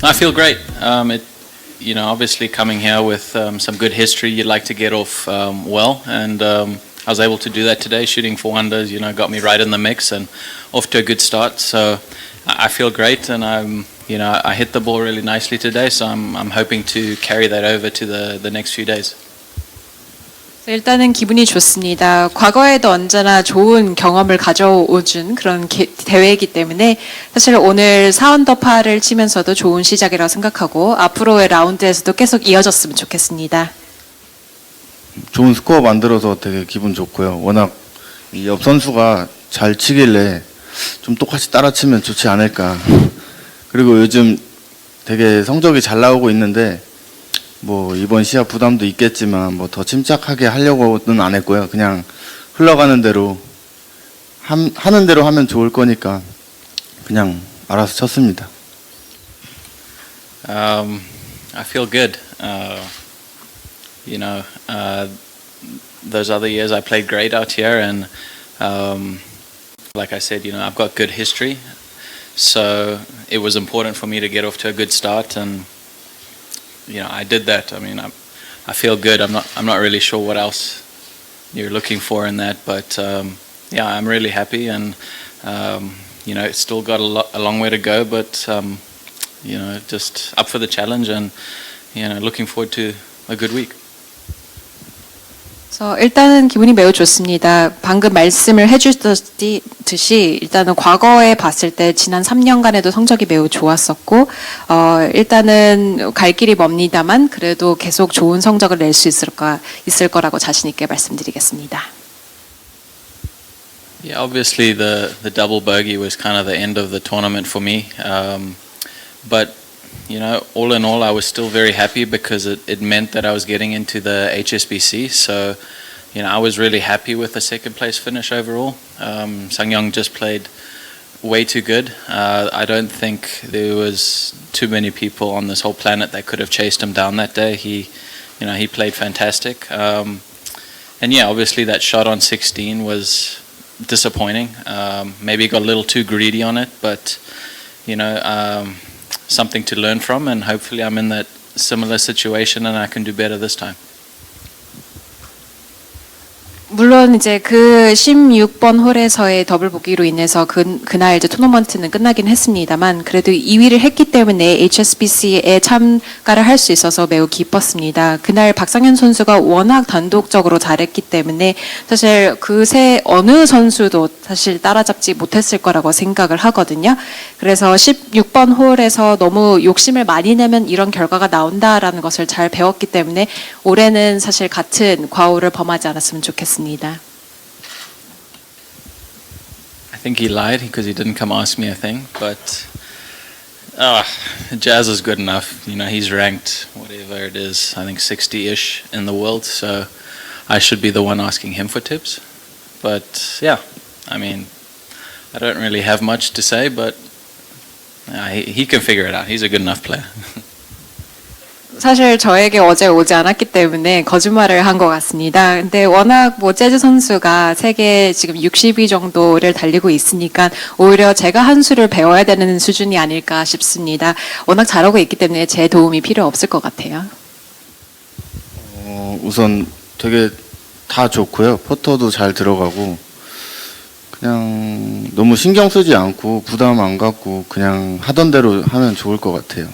I feel great. Um, it, you know, obviously coming here with um, some good history, you'd like to get off um, well, and um, I was able to do that today. Shooting four unders, you know, got me right in the mix and off to a good start. So I feel great, and I'm, you know, I hit the ball really nicely today. So I'm, I'm hoping to carry that over to the the next few days. 일단은 기분이 좋습니다. 과거에도 언제나 좋은 경험을 가져오준 그런 게- 대회이기 때문에 사실 오늘 4언더파를 치면서도 좋은 시작이라고 생각하고 앞으로의 라운드에서도 계속 이어졌으면 좋겠습니다. 좋은 스코어 만들어서 되게 기분 좋고요. 워낙 이 옆 선수가 잘 치길래 좀 똑같이 따라 치면 좋지 않을까. 그리고 요즘 되게 성적이 잘 나오고 있는데 뭐 이번 시합 부담도 있겠지만 뭐 더 침착하게 하려고는 안 했고요. 그냥 흘러가는 대로 함- 하는 대로 하면 좋을 거니까 그냥 알아서 쳤습니다. Um, I feel good. Uh, you know, uh, those other years I played great out here, and um, like I said, you know, I've got good history, so it was important for me to get off to a good start, and you know, I did that. I mean, I, I feel good. I'm not, I'm not really sure what else you're looking for in that, but um, yeah, I'm really happy, and um, you know, it's still got a, lo- a long way to go, but. Um, you know, just up for the challenge and you know, looking forward to a good week. 일단은 기분이 매우 좋습니다. 방금 말씀을 해주셨듯이 일단은 과거에 봤을 때 지난 3년간에도 성적이 매우 좋았었고 어, 일단은 갈 길이 멉니다만 그래도 계속 좋은 성적을 낼 수 있을 거 있을 거라고 자신 있게 말씀드리겠습니다. Yeah, obviously the the double bogey was kind of the end of the tournament for me, um, but you know, all in all, I was still very happy because it, it meant that I was getting into the HSBC. So, you know, I was really happy with the second place finish overall. Um, Sang Young just played way too good. Uh, I don't think there was too many people on this whole planet that could have chased him down that day. He, you know, he played fantastic. Um, and yeah, obviously that shot on 16 was disappointing. Um, maybe got a little too greedy on it, but you know, um, something to learn from, and hopefully I'm in that similar situation and I can do better this time. 물론 이제 그 16번 홀에서의 더블 보기로 인해서 그, 그날 이제 토너먼트는 끝나긴 했습니다만 그래도 2위를 했기 때문에 HSBC에 참가를 할 수 있어서 매우 기뻤습니다. 그날 박상현 선수가 워낙 단독적으로 잘했기 때문에 사실 그새 어느 선수도 사실 따라잡지 못했을 거라고 생각을 하거든요. 그래서 16번 홀에서 너무 욕심을 많이 내면 이런 결과가 나온다라는 것을 잘 배웠기 때문에 올해는 사실 같은 과오를 범하지 않았으면 좋겠습니다. I think he lied because he didn't come ask me a thing, but uh, Jazz is good enough. You know, he's ranked whatever it is, I think 60-ish in the world, so I should be the one asking him for tips. But yeah, I mean, I don't really have much to say, but uh, he, he can figure it out. He's a good enough player. 사실 저에게 어제 오지 않았기 때문에 거짓말을 한 것 같습니다. 근데 워낙 뭐 재즈 선수가 세계 지금 60위 정도를 달리고 있으니까 오히려 제가 한 수를 배워야 되는 수준이 아닐까 싶습니다. 워낙 잘하고 있기 때문에 제 도움이 필요 없을 것 같아요. 어, 우선 되게 다 좋고요. 포터도 잘 들어가고 그냥 너무 신경 쓰지 않고 부담 안 갖고 그냥 하던 대로 하면 좋을 것 같아요.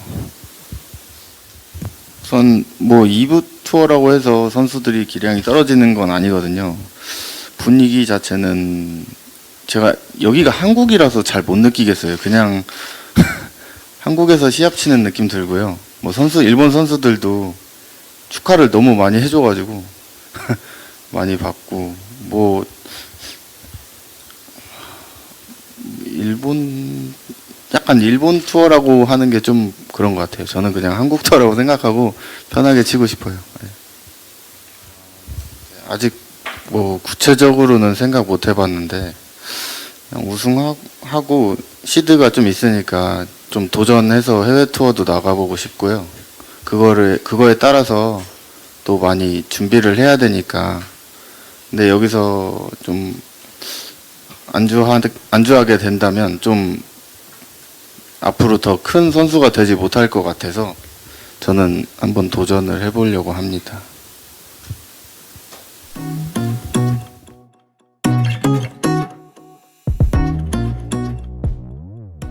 우선 뭐 2부 투어라고 해서 선수들이 기량이 떨어지는 건 아니거든요. 분위기 자체는 제가 여기가 한국이라서 잘 못 느끼겠어요. 그냥 한국에서 시합 치는 느낌 들고요. 뭐 선수 일본 선수들도 축하를 너무 많이 해줘가지고 많이 받고 뭐 일본 약간 일본 투어라고 하는 게 좀 그런 것 같아요. 저는 그냥 한국 투어라고 생각하고 편하게 치고 싶어요. 네. 아직 뭐 구체적으로는 생각 못 해봤는데 그냥 우승하고 시드가 좀 있으니까 좀 도전해서 해외 투어도 나가보고 싶고요. 그거를 그거에 따라서 또 많이 준비를 해야 되니까 근데 여기서 좀 안주하 안주하게 된다면 좀 앞으로 더 큰 선수가 되지 못할 것 같아서 저는 한번 도전을 해보려고 합니다.